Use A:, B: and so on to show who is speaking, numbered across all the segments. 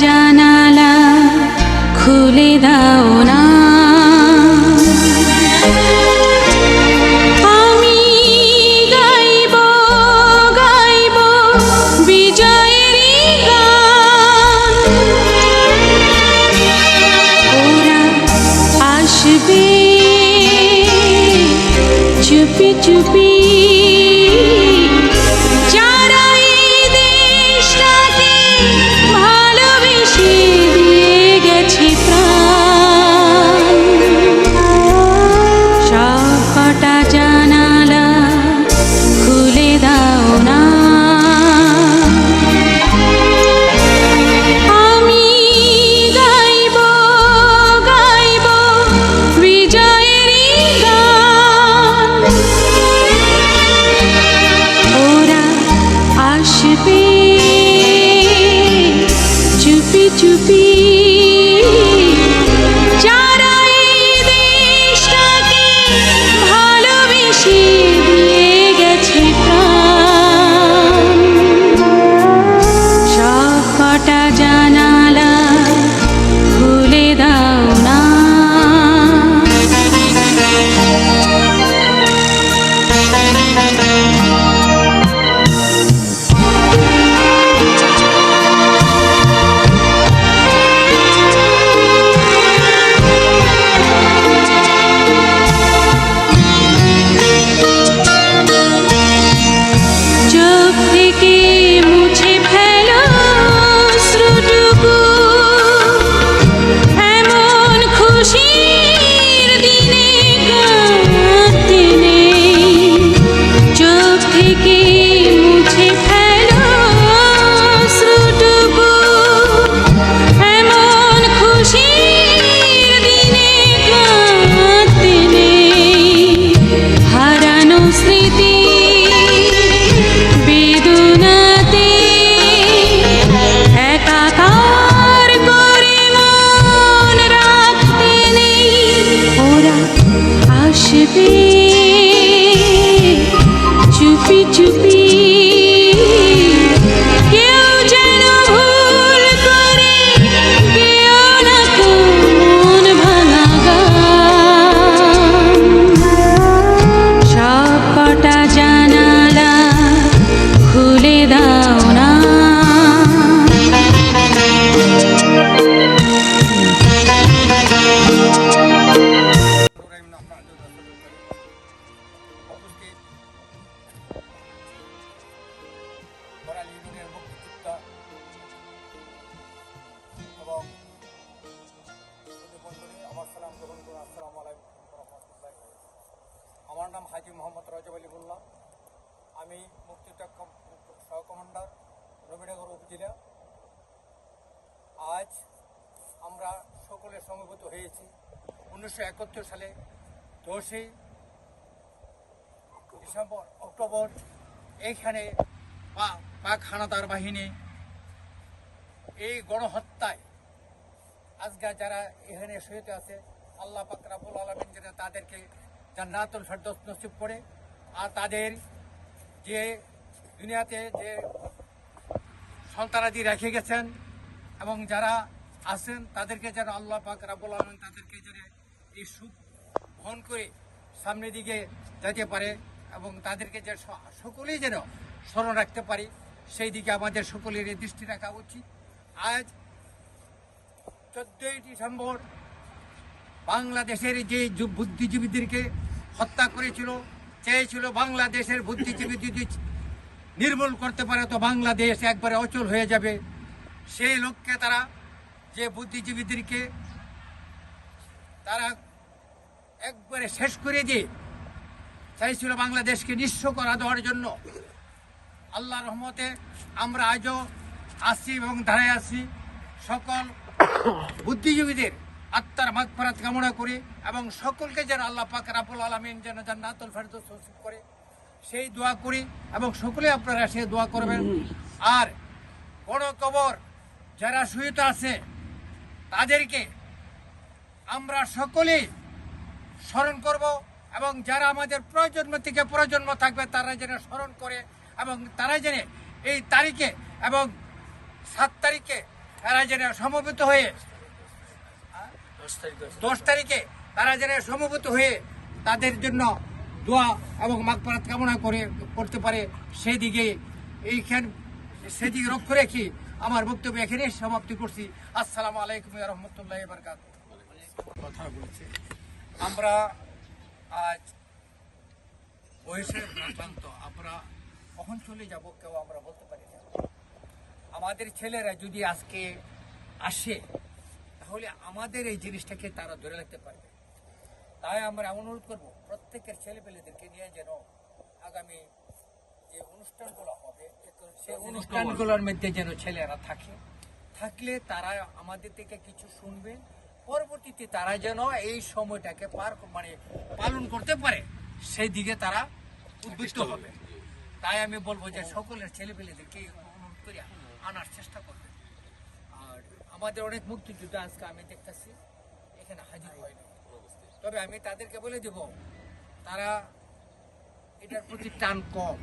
A: জানালা খুলে দাও
B: You. be. হাজি মোহাম্মদ রাজব আলী মোল্লা আমি মুক্তিযোদ্ধা কম- সহ কমান্ডার রবিনগর উপজেলা। আজ আমরা সকলে সমবেত হয়েছি। উনিশশো একাত্তর সালে দশই ডিসেম্বর, অক্টোবর, এইখানে পাক হানাদার বাহিনী এই গণহত্যায় আজকে যারা এখানে শহীদ আছে আল্লাহ পাক রাবুল আলমিন যেটা তাদেরকে জান্নাতুল ফেরদৌস নসিব করে। আর তাদের যে দুনিয়াতে যে সন্তানাদি রেখে গেছেন এবং যারা আছেন, তাদেরকে যেন আল্লাহ পাক রাবুল আলমিন তাদেরকে যেন এই সুখ বহন করে সামনের দিকে যেতে পারে এবং তাদেরকে যে সকলেই যেন স্মরণ রাখতে পারি, সেই দিকে আমাদের সকলের দৃষ্টি রাখা উচিত। আজ চোদ্দই ডিসেম্বর বাংলাদেশের যে বুদ্ধিজীবীদেরকে হত্যা করেছিল, চেয়েছিল বাংলাদেশের বুদ্ধিজীবী যদি নির্মূল করতে পারে তো বাংলাদেশ একবারে অচল হয়ে যাবে। সেই লক্ষ্যে তারা যে বুদ্ধিজীবীদেরকে তারা একবারে শেষ করে দিয়ে চাইছিল বাংলাদেশকে নিঃস্ব করা দেওয়ার জন্য আল্লাহ রহমতে আমরা আজও আসি এবং দাঁড়ায় আসি সকল বুদ্ধিজীবীদের আত্মার মাগফরাত কামনা করি এবং সকলকে যেন আল্লাহ পাক রাবুল আলমিন যেন জান্নাতুল ফেরদৌস নসিব করে। সেই দোয়া করি এবং সকলে আপনারা সেই দোয়া করবেন। আর কোন কবর যারা শহীদ আছে, তাদেরকে আমরা সকলেই স্মরণ করব এবং যারা আমাদের প্রজন্ম থেকে প্রজন্ম থাকবে, তারা যেন স্মরণ করে এবং তারা যেন এই তারিখে এবং সাত তারিখে তারা যেন সমবেত হয়ে দশ তারিখে তারা যেন সমবেত হয়ে তাদের জন্য দোয়া এবং মাগফারাত কামনা করে করতে পারে, সেদিকে এইখান সেদিকে লক্ষ্য রেখে আমার বক্তব্য এখানে সমাপ্তি করছি। আসসালামু আলাইকুম রহমতুল্লাহ বারকাত কথা বলছে। আমরা আজ বয়সের আমরা কখন চলে যাব কেউ আমরা বলতে পারি আমাদের ছেলেরা যদি আজকে আসে তাহলে আমাদের এই জিনিসটাকে তারা ধরে রাখতে পারবে। তাই আমরা অনুরোধ করব প্রত্যেকের ছেলেপেলেদেরকে নিয়ে যেন আগামী যে অনুষ্ঠানগুলো হবে সেই অনুষ্ঠানগুলোর মধ্যে যেন ছেলেরা থাকে। থাকলে তারা আমাদের থেকে কিছু শুনবে। পরবর্তীতে তারা যেন এই সময়টাকে পার মানে পালন করতে পারে সেই দিকে তারা উদ্বুদ্ধ হবে। তাই আমি বলব যে সকলের ছেলেপেলেদেরকে অনুরোধ করে আনার চেষ্টা করবে আমাদের অনেক মুক্তিযোদ্ধা আজকে আমি দেখতেছি, এখানে হাজির হয়নি। তবে আমি তাদেরকে বলে দেব, তারা এটার প্রতি টান কম।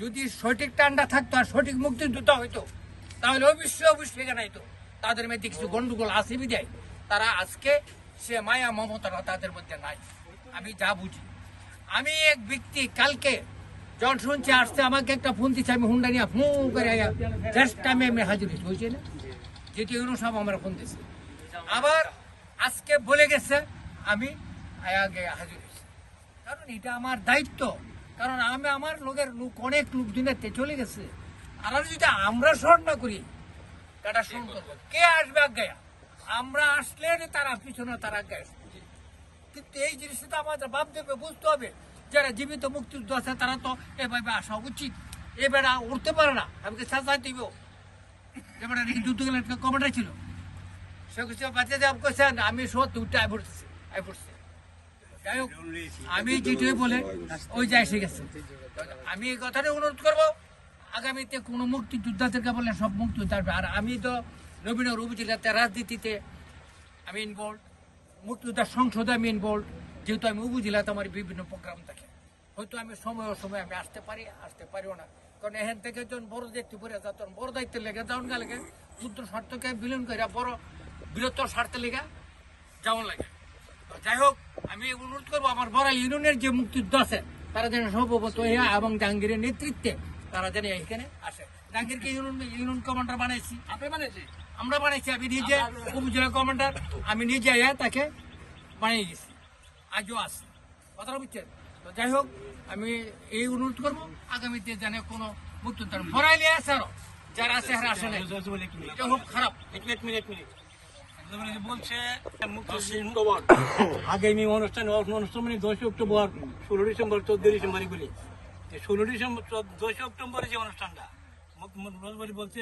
B: যদি সঠিক টানটা থাকতো আর সঠিক মুক্তিযোদ্ধা হইতো, তাহলে অবশ্যই অবশ্যই এখানে হইতো তাদের মধ্যে কিছু গন্ডগোল আসে বিদায়। তারা আজকে সে মায়া, মমতাটা তাদের মধ্যে নাই। আমি যা বুঝি। আমি এক ব্যক্তি, কালকে যখন শুনছি আসতে আমাকে একটা ফোন দিচ্ছে আমি হুন্ডা নিয়ে ফু করে জাস্ট টাইমে আমি হাজির হয়েছি হয়েছে না যেটি অনুসব আমরা ফোন দিয়েছি। আবার আজকে বলে গেছে, আমি আগে হাজির হয়েছি। কারণ এটা আমার দায়িত্ব। কারণ আমি আমার লোকের লোক, অনেক লোক দিনের চলে গেছে। আর যদি আমরা স্মরণ না করি এটা স্মরণ করব। কে আসবে আজ্ঞায় আমরা আসলে তারা, পিছনে তারা আসবে। কিন্তু এই জিনিসটা তো আমাদের ভাবতে বুঝতে হবে। যারা জীবিত মুক্তিযুদ্ধ আছে, তারা তো এভাবে আসা উচিত। এ বেড়া উঠতে পারে না। আমি সাজা দিব? ছিল। সে কিছু আমি সত্যি উঠে আই আই যাই হোক, আমি বলে ওই যায় এসে গেছে। আমি এই কথাটা অনুরোধ করব, আগামীতে কোনো মুক্তিযোদ্ধাদেরকে বললেন সব মুক্তিযোদ্ধা আসবে। আর আমি তো নবীনগর উপজেলাতে রাজনীতিতে, আমি ইনভলভ মুক্তিযোদ্ধার সংসদে আমি ইনভলভ যেহেতু আমি উপজেলাতে আমার বিভিন্ন প্রোগ্রাম থাকে। হয়তো আমি সময় সময় আমি আসতে পারি আসতে পারিও না। কারণ এখান থেকে যখন বড় দায়িত্ব পড়ে যা তখন বড় দায়িত্ব লেগে যাওয়ান গা লেগে। যুদ্ধ স্বার্থকে বিলীন করে বড় বৃহত্তর স্বার্থে লেগে যাওয়ান লাগে। যাই হোক আমি অনুরোধ করব আমার বড় ইউনিয়নের যে মুক্তিযুদ্ধ আছে তারা যেন হইয়া এবং জাহাঙ্গীরের নেতৃত্বে তারা যেন এখানে আসে। জাহাঙ্গীরকে ইউনিয়ন ইউনিয়ন কমান্ডার বানাইছি। আপনি বানাইছি আমরা বানাইছি আমি নিজে উপজেলা কমান্ডার আমি নিজে তাকে বানিয়ে গেছি আজও আছে। কথাটা বুঝছেন? তো যাই হোক আমি এই অনুরোধ করব আগামী আগামীতে যেন কোনো মুক্তিযোদ্ধা ভরাইলে আছে আরও। যারা আছে হারা আসে নাই। এটা খুব খারাপ।
C: বলছে অক্টোবর। আগামী অনুষ্ঠান অনুষ্ঠান মানে দশই অক্টোবর ষোলো ডিসেম্বর চোদ্দ ডিসেম্বর এগুলি ষোলো ডিসেম্বর দশই অক্টোবরে যে অনুষ্ঠানটা বলছে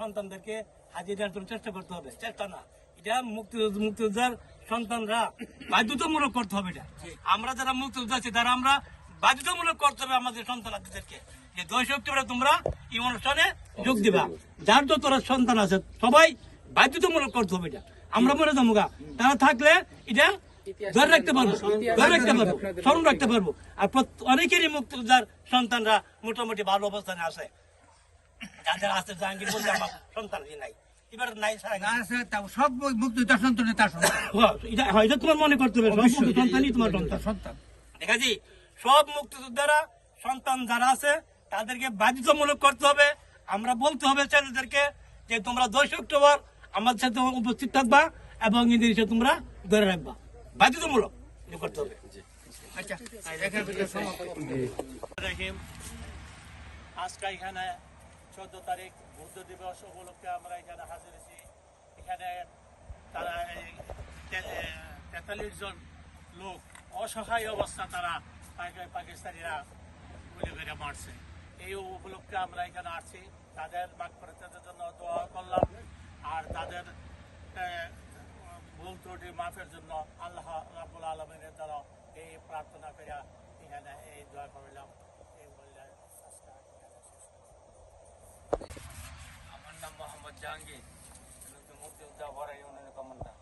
C: সন্তানদেরকে হাজির চেষ্টা করতে হবে। চেষ্টা না। এটা মুক্তিযোদ্ধা মুক্তিযোদ্ধার সন্তানরা বাধ্যতামূলক করতে হবে এটা। আমরা যারা মুক্তিযোদ্ধা আছি তারা আমরা বাধ্যতামূলক করতে হবে আমাদের সন্তানদেরকে। যে দশই অক্টোবরে তোমরা এই অনুষ্ঠানে যোগ দিবা। যার যত সন্তান আছে সবাই বাধ্যতামূলক করতে হবে এটা। আমরা মনে যাব তারা থাকলে এটা ধরে রাখতে পারব ধরে রাখতে পারব স্মরণ রাখতে পারব। আর অনেকেরই মুক্তিযোদ্ধার সন্তানরা মোটামুটি ভালো অবস্থানে আছে। যাদের আছে জাহাঙ্গীর বলছে আমার সন্তান নাই। এবার নাই ছাড়া
B: না আছে তা সব মুক্তিযোদ্ধা সন্তানের তার সন্তান
C: হ্যাঁ, এটা হয় তোমার মনে করতে হবে সব মুক্তি সন্তানই তোমার সন্তান
B: সন্তান।
C: দেখাছি সব মুক্তিযোদ্ধারা সন্তান যারা আছে তাদেরকে বাধ্যতামূলক করতে হবে। আমরা বলতে হবে ছেলেদেরকে যে তোমরা দশ অক্টোবর আমাদের সাথে উপস্থিত থাকবা এবং এদের সাথে তোমরা ধরে রাখবা। বাধ্যতামূলক করতে হবে।
B: আচ্ছা
C: আজকে এখানে চোদ্দ তারিখ। বুদ্ধ দিবস উপলক্ষে আমরা এখানে হাজির হয়েছি। এখানে তারা তেতাল্লিশ জন লোক অসহায় অবস্থা তারা পাকি- পাকিস্তানিরা গুলি করে মারছে। এই উপলক্ষে আমরা এখানে আসছি। তাদের বাক প্রত্যাদের জন্য দোয়া করলাম। আর তাদের ভুল ত্রুটি মাফের জন্য আল্লাহ রাবুল আলমিনের দ্বারা এই প্রার্থনা করে এখানে এই দোয়া করলাম।
B: জাহাঙ্গীর মুক্তিযোদ্ধা বড় ইউনিয়নের কমান্ডার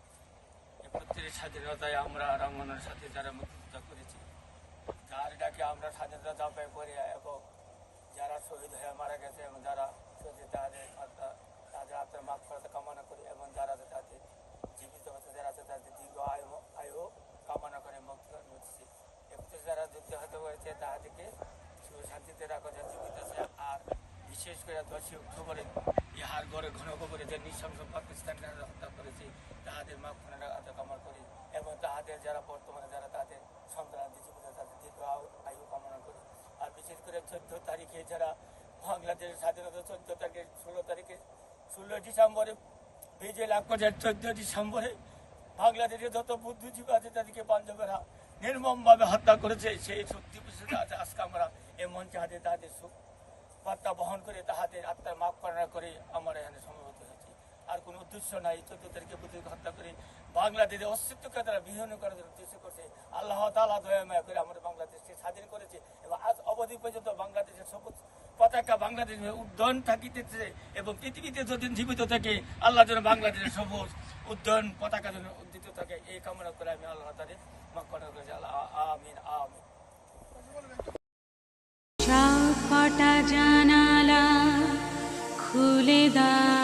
B: একত্রিশ স্বাধীনতায় আমরা রঙ্গনের সাথে যারা মুক্তিযোদ্ধা করেছি, যার ডাকে আমরা স্বাধীনতা দাবায় করে এবং যারা শহীদ হয়ে মারা গেছে এবং যারা শহীদ তাদের তাদের
D: আত্মার মাফ কামনা করি এবং যারা তাদের জীবিত হচ্ছে যারা আছে তাদের দীর্ঘ আয়ু আয়ু কামনা করে মুক্তি মুক্তি একত্রিশ যারা যুদ্ধ হতে হয়েছে, তাদেরকে সুশান্তিতে রাখা যায় জীবিত আছে, আর বিশেষ করে দশই অক্টোবরে ইহার ঘরে ঘন করে যে নৃশংস পাকিস্তানরা হত্যা করেছে, তাহাদের মাফ আদা কামনা করি এবং তাহাদের যারা বর্তমানে যারা তাদের সন্তান জীবিত তাদের দীর্ঘ আয়ু- কামনা করি। আর বিশেষ করে চোদ্দ তারিখে যারা বাংলাদেশের স্বাধীনতা চোদ্দ তারিখে, ষোলো তারিখে, ষোলো ডিসেম্বরে, বিজয় লাভ করেছে চোদ্দ ডিসেম্বরে বাংলাদেশে যত বুদ্ধিজীবী আছে তাদেরকে বান্ধবেরা নির্মমভাবে হত্যা করেছে, সেই শক্তি আজকে আমরা এই মঞ্চে হাতে তাদের বার্তা বহন করে তাহাদের আত্মার মাফ করার করে আমরা এখানে সমবেত হয়েছি। আর কোনো উদ্দেশ্য নাই চোদ্দ তারিখে বুদ্ধিকে হত্যা করে বাংলাদেশের অস্তিত্বকে তারা বিহীন করার উদ্দেশ্য করছে। আল্লাহ তালা দয়া মায়া করে আমাদের বাংলাদেশকে স্বাধীন করেছে এবং আজ অবধি পর্যন্ত বাংলাদেশের সবুজ পতাকা বাংলাদেশের উদ্যয়ন থাকিতেছে এবং পৃথিবীতে যতদিন জীবিত থাকে, আল্লাহ যেন বাংলাদেশের সবুজ উদ্যয়ন পতাকা যেন উদ্দিত থাকে, এই কামনা করে আমি আল্লাহ তাদের করার করেছি আল্লাহ আমিন আমিন।
A: কটা জানালা খুলে দাও